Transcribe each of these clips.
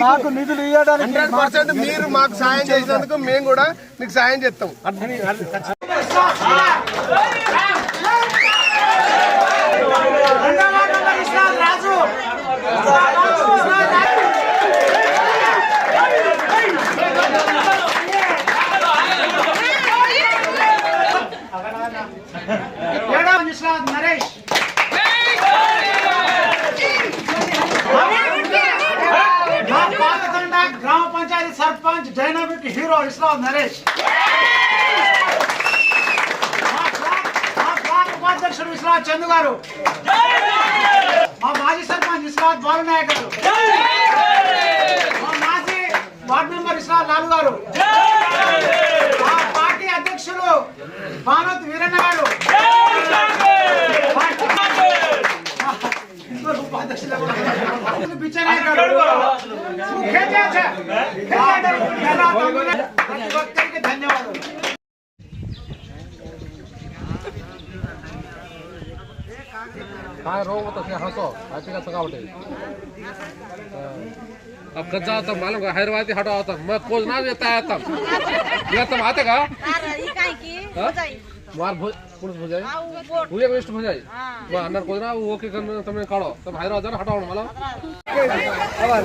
నాకు నిధులు ఇవ్వడానికి హండ్రెడ్ పర్సెంట్ మీరు మాకు సాయం చేసినందుకు మేము కూడా మీకు సాయం చేస్తాం ఏడవ విశ్వనాథ్ నరేష్ మా పాతకొండ గ్రామ సర్పంచ్ డైనామిక్ హీరో ఇస్లా నరేష్ ఉపాధ్యక్షుడు విశ్వనాథ్ చందు గారు మా మాజీ సర్పంచ్ విశ్వనాథ్ బాలనాయక్ గారు మా మాజీ వార్డు మెంబర్ విశ్వనాథ్ లాలు గారు. మా పార్టీ అధ్యక్షులు భానోత్ వీరన్న గారు. పిచ్చనాయక్ గారు. काय रोग होता ते हसो. आती का सका वाटे अब कच्चा तो मालूम का? हैदराबादी हटा होता. मग खोज ना येता है तब यह का વાર પુરુષ ભજાય હું એક વેસ્ટ ભજાય અંદર કોદરા ઓકે કરીને તમે કાઢો તમે હાઈરો હજાર હટાવણ માલો અવાર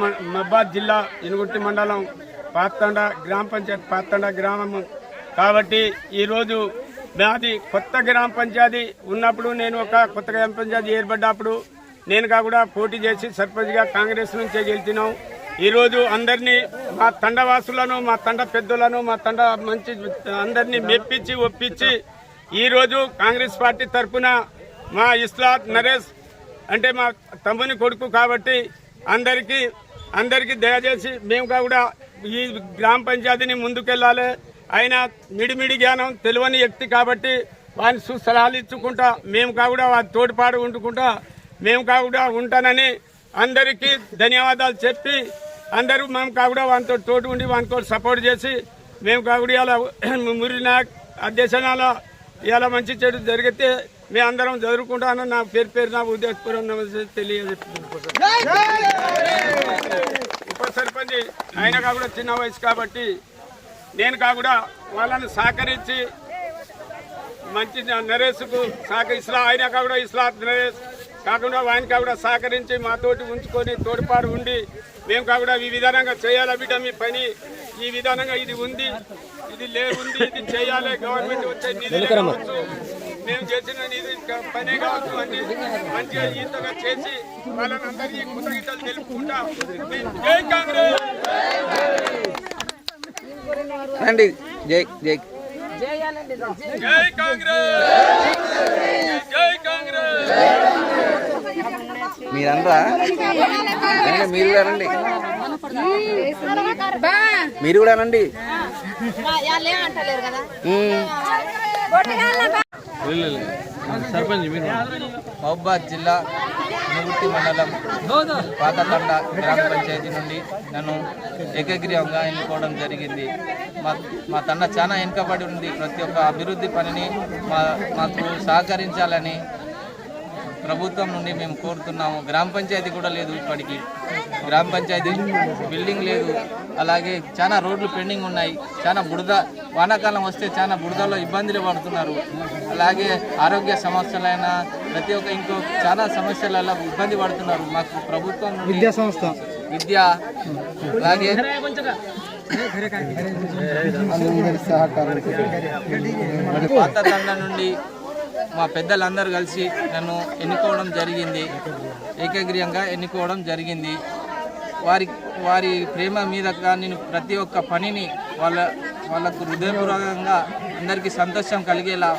మబ్బాద్ మబ్బాద్ జిల్లా ఇనుగుట్టి మండలం పాత్తండ గ్రామ పంచాయతీ పాత్తండ గ్రామము. కాబట్టి ఈరోజు మాది కొత్త గ్రామ పంచాయతీ ఉన్నప్పుడు నేను ఒక కొత్త గ్రామ పంచాయతీ ఏర్పడ్డప్పుడు నేను కాకుండా పోటీ చేసి సర్పంచ్గా కాంగ్రెస్ నుంచే గెలిచినాం. ఈరోజు అందరినీ మా తండవాసులను మా తండ పెద్దలను మా తండ మంచి అందరినీ మెప్పించి ఒప్పించి ఈరోజు కాంగ్రెస్ పార్టీ తరఫున మా ఇస్లాత్ నరేష్ అంటే మా తమ్ముని కొడుకు కాబట్టి అందరికీ అందరికీ దయచేసి మేము కూడా ఈ గ్రామ పంచాయతీని ముందుకెళ్ళాలి. ఆయన మిడిమిడి జ్ఞానం తెలియని వ్యక్తి కాబట్టి వారిని సుసలహాలు ఇచ్చుకుంటా మేము కూడా వారి తోడ్పాటు ఉండుకుంటా మేము కూడా ఉంటానని అందరికీ ధన్యవాదాలు చెప్పి అందరూ మేము కూడా వానితో తోడు ఉండి వానితో సపోర్ట్ చేసి మేము కాకుండా ఇలా మురినాయక్ అధ్యక్షనాల ఇలా మంచి చెడు జరిగితే మేము అందరం చదువుకుంటాను నా పేరు పేరు నా ఉద్దేశపూర్వం నమస్తే తెలియజేస్తున్నాను ఉప సర్పంచ్ ఆయన కాకుండా చిన్న వయసు కాబట్టి నేను కాకుండా వాళ్ళని సహకరించి మంచి నరేష్కు సహక ఇస్లా ఆయన కూడా ఇస్లా నరేష్ కాకుండా ఆయన కూడా సహకరించి మాతోటి ఉంచుకొని తోడ్పాటు ఉండి మేము కాకుండా ఈ విధానంగా చేయాలి బిడ్డ మీ పని? ఈ విధానంగా ఇది ఉంది ఇది లేదు ఉంది ఇది చేయాలి గవర్నమెంట్ వచ్చే నిధులు మేము చేసిన క- పనే కావచ్చు అన్ని మంచిగా ఇంతగా చేసి వాళ్ళని అందరికీ కృతజ్ఞతలు తెలుపుకుంటా. జై కాంగ్రెస్! రండి. జై జై. జై కాంగ్రెస్! జై కాంగ్రెస్! మీరంతా మీరు కూడా రండి. మీరు కూడా రండి. సర్పంచ్ మీరు. మహబాద్ జిల్లా నిగుట్టి మండలం పాతకొండ గ్రామ పంచాయతీ నుండి నన్ను ఏకగ్రీవంగా ఎన్నుకోవడం జరిగింది. మా మా తన్న చాలా వెనుకబడి ఉంది. ప్రతి ఒక్క అభివృద్ధి పనిని మా మాకు సహకరించాలని ప్రభుత్వం నుండి మేము కోరుతున్నాము. గ్రామ పంచాయతీ కూడా లేదు ఇప్పటికి. గ్రామ పంచాయతీ బిల్డింగ్ లేదు. అలాగే చాలా రోడ్లు పెండింగ్ ఉన్నాయి. చాలా బురద వానాకాలం వస్తే చాలా బురదలో ఇబ్బందులు పడుతున్నారు. అలాగే ఆరోగ్య సమస్యలైన ప్రతి ఒక్క ఇంకో చాలా సమస్యలలో ఇబ్బంది పడుతున్నారు. మాకు ప్రభుత్వం విద్యా సంస్థ. విద్య అలాగే పాత నుండి మా పెద్దలందరూ కలిసి నన్ను ఎన్నుకోవడం జరిగింది. ఏకగ్రీయంగా ఎన్నుకోవడం జరిగింది. వారి వారి ప్రేమ మీద నేను ప్రతి ఒక్క పనిని వాళ్ళ వాళ్ళకు హృదయపూర్వకంగా అందరికీ సంతోషం కలిగేలా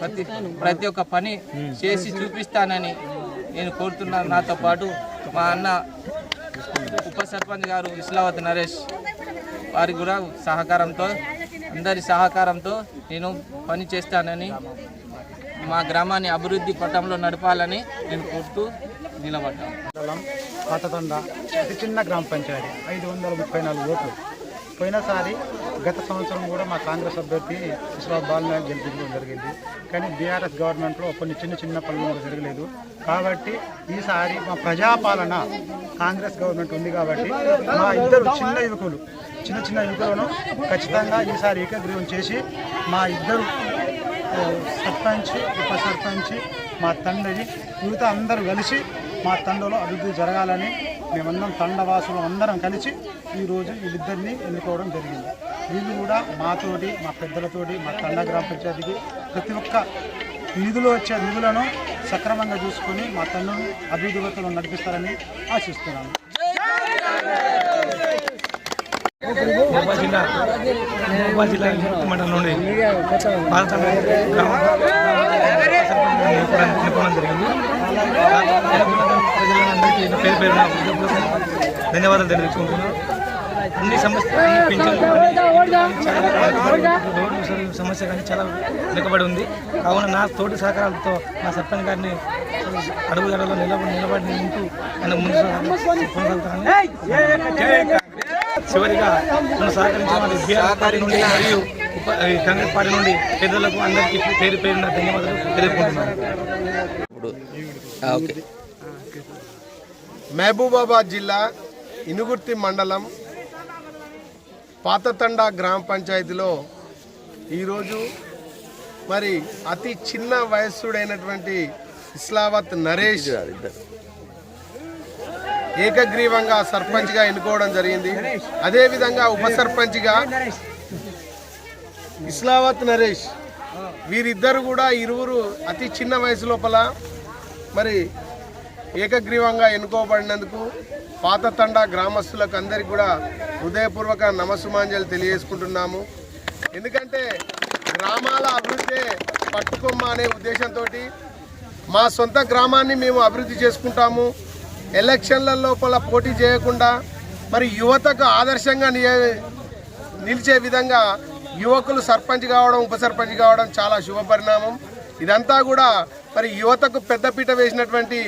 ప్రతి ప్రతి ఒక్క పని చేసి చూపిస్తానని నేను కోరుతున్నాను నాతో పాటు మా అన్న ఉప సర్పంచ్ గారు ఇస్లావత్ నరేష్ వారి కూడా సహకారంతో అందరి సహకారంతో నేను పని చేస్తానని మా గ్రామాన్ని అభివృద్ధి పటంలో నడపాలని నేను కోరుతూ నిలబడ్డాను. పాతదండ అతి చిన్న గ్రామ పంచాయతీ ఐదు వందల ముప్పై నాలుగు ఓట్లు. పోయినసారి గత సంవత్సరం కూడా మా కాంగ్రెస్ అభ్యర్థి విశ్వనాథ్ బాలనాయక్ గెలిపించడం జరిగింది. కానీ బీఆర్ఎస్ గవర్నమెంట్లో కొన్ని చిన్న చిన్న పనులు కూడా జరగలేదు. కాబట్టి ఈసారి మా ప్రజాపాలన కాంగ్రెస్ గవర్నమెంట్ ఉంది కాబట్టి మా ఇద్దరు చిన్న యువకులు చిన్న చిన్న యువకులను ఖచ్చితంగా ఈసారి ఏకగ్రీవం చేసి మా ఇద్దరు సర్పంచ్ ఉప సర్పంచ్ మా తండ్రి యువత అందరూ కలిసి మా తండలో అభివృద్ధి జరగాలని మేమందరం తండవాసులు అందరం కలిసి ఈరోజు వీళ్ళిద్దరిని ఎన్నుకోవడం జరిగింది. వీళ్ళు కూడా మాతోటి మా పెద్దలతోటి మా తండ గ్రామ పంచాయతీకి ప్రతి ఒక్క నిధులు వచ్చే నిధులను సక్రమంగా చూసుకొని మా తండ్రిని అభివృద్ధి నడిపిస్తారని ఆశిస్తున్నాను. జిల్లా మహబూబా జిల్లా మండలం నుండి భారత జరిగింది ప్రజలందరికీ నా పేరు ధన్యవాదాలు తెలియజేసుకుంటున్నాను. అన్ని సమస్య అన్ని పింఛన్లు కానీ చాలా రోడ్డు సౌకర్యం సమస్య కానీ చాలా వెనుకబడి ఉంది. కావున నా తోటి సహకారాలతో మా సర్పంచ్ గారిని అడుగుజాడలో నిలబడి నిలబడి ఉంటూ ఆయన ముందు చివరిగా నన్ను సహకరించిన బీఆర్ పార్టీ నుండి మరియు కాంగ్రెస్ పార్టీ నుండి పెద్దలకు అందరికీ పేరు పేరున ధన్యవాదాలు తెలుపుకుంటున్నాను మహబూబాబాద్ జిల్లా ఇనుగుర్తి మండలం పాతతండ గ్రామ పంచాయతీలో ఈరోజు మరి అతి చిన్న వయస్సుడైనటువంటి ఇస్లావత్ నరేష్ ఏకగ్రీవంగా సర్పంచ్గా ఎన్నుకోవడం జరిగింది. అదేవిధంగా ఉప సర్పంచ్గా ఇస్లావత్ నరేష్. వీరిద్దరు కూడా ఇరువురు అతి చిన్న వయసు లోపల మరి ఏకగ్రీవంగా ఎన్నుకోబడినందుకు పాతతండ గ్రామస్తులకు అందరికీ కూడా హృదయపూర్వక నమస్సుమాంజలు తెలియజేసుకుంటున్నాము. ఎందుకంటే గ్రామాల అభివృద్ధి పట్టుకొమ్మ అనే ఉద్దేశంతో మా సొంత గ్రామాన్ని మేము అభివృద్ధి చేసుకుంటాము. ఎలక్షన్ల లోపల పోటీ చేయకుండా మరి యువతకు ఆదర్శంగా నియ- నిలిచే విధంగా యువకులు సర్పంచ్ కావడం ఉప సర్పంచ్ కావడం చాలా శుభ పరిణామం. ఇదంతా కూడా మరి యువతకు పెద్దపీట వేసినటువంటి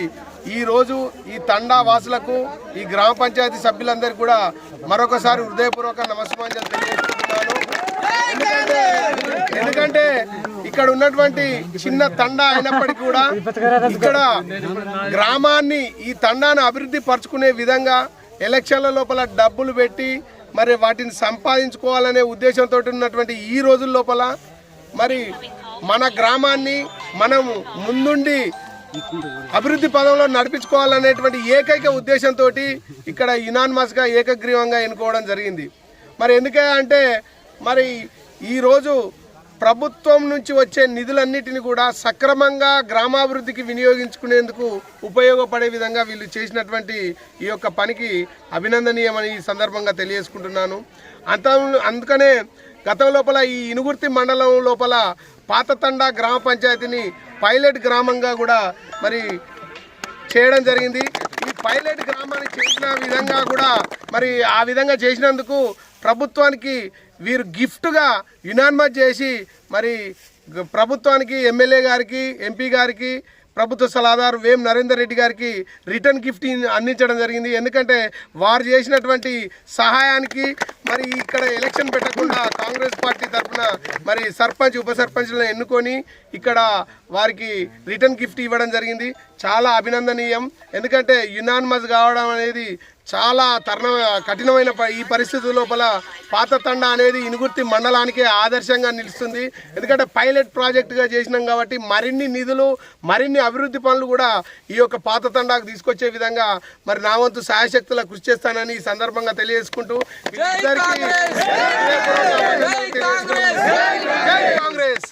ఈ రోజు ఈ తండా వాసులకు ఈ గ్రామ పంచాయతీ సభ్యులందరికీ కూడా మరొకసారి హృదయపూర్వక నమస్కారం తెలియజేస్తున్నాను. ఎందుకంటే ఎందుకంటే ఇక్కడ ఉన్నటువంటి చిన్న తండా అయినప్పటికీ కూడా ఇక్కడ గ్రామాన్ని ఈ తండాను అభివృద్ధి పరుచుకునే విధంగా ఎలక్షన్ల లోపల డబ్బులు పెట్టి మరి వాటిని సంపాదించుకోవాలనే ఉద్దేశంతో ఉన్నటువంటి ఈ రోజుల లోపల మరి మన గ్రామాన్ని మనం ముందుండి అభివృద్ధి పదంలో నడిపించుకోవాలనేటువంటి ఏకైక ఉద్దేశంతో ఇక్కడ యునానిమస్గా ఏకగ్రీవంగా ఎన్నుకోవడం జరిగింది. మరి ఎందుకంటే మరి ఈరోజు ప్రభుత్వం నుంచి వచ్చే నిధులన్నిటిని కూడా సక్రమంగా గ్రామాభివృద్ధికి వినియోగించుకునేందుకు ఉపయోగపడే విధంగా వీళ్ళు చేసినటువంటి ఈ యొక్క పనికి అభినందనీయమని ఈ సందర్భంగా తెలియజేసుకుంటున్నాను. అంత అందుకనే గతం లోపల ఈ ఇనుగుర్తి మండలం లోపల పాతతండా గ్రామ పంచాయతీని పైలట్ గ్రామంగా కూడా మరి చేయడం జరిగింది. ఈ పైలట్ గ్రామాన్ని చేసిన విధంగా కూడా మరి ఆ విధంగా చేసినందుకు ప్రభుత్వానికి వీరు గిఫ్ట్గా యునాన్మస్ చేసి మరి ప్రభుత్వానికి ఎమ్మెల్యే గారికి ఎంపీ గారికి ప్రభుత్వ సలహాదారు వేం నరేందర్ రెడ్డి గారికి రిటర్న్ గిఫ్ట్ అందించడం జరిగింది. ఎందుకంటే వారు చేసినటువంటి సహాయానికి మరి ఇక్కడ ఎలక్షన్ పెట్టకుండా కాంగ్రెస్ పార్టీ తరఫున మరి సర్పంచ్ ఉప సర్పంచ్లను ఎన్నుకొని ఇక్కడ వారికి రిటర్న్ గిఫ్ట్ ఇవ్వడం జరిగింది. చాలా అభినందనీయం. ఎందుకంటే యునాన్మస్ కావడం అనేది చాలా తరుణ కఠినమైన ప- ఈ పరిస్థితి లోపల పాత తండ అనేది ఇనుగుర్తి మండలానికే ఆదర్శంగా నిలుస్తుంది. ఎందుకంటే పైలట్ ప్రాజెక్టుగా చేసినాం కాబట్టి మరిన్ని నిధులు మరిన్ని అభివృద్ధి పనులు కూడా ఈ యొక్క పాత తండాకు తీసుకొచ్చే విధంగా మరి నా వంతు సాయశక్తుల కృషి చేస్తానని ఈ సందర్భంగా తెలియజేసుకుంటూ కాంగ్రెస్!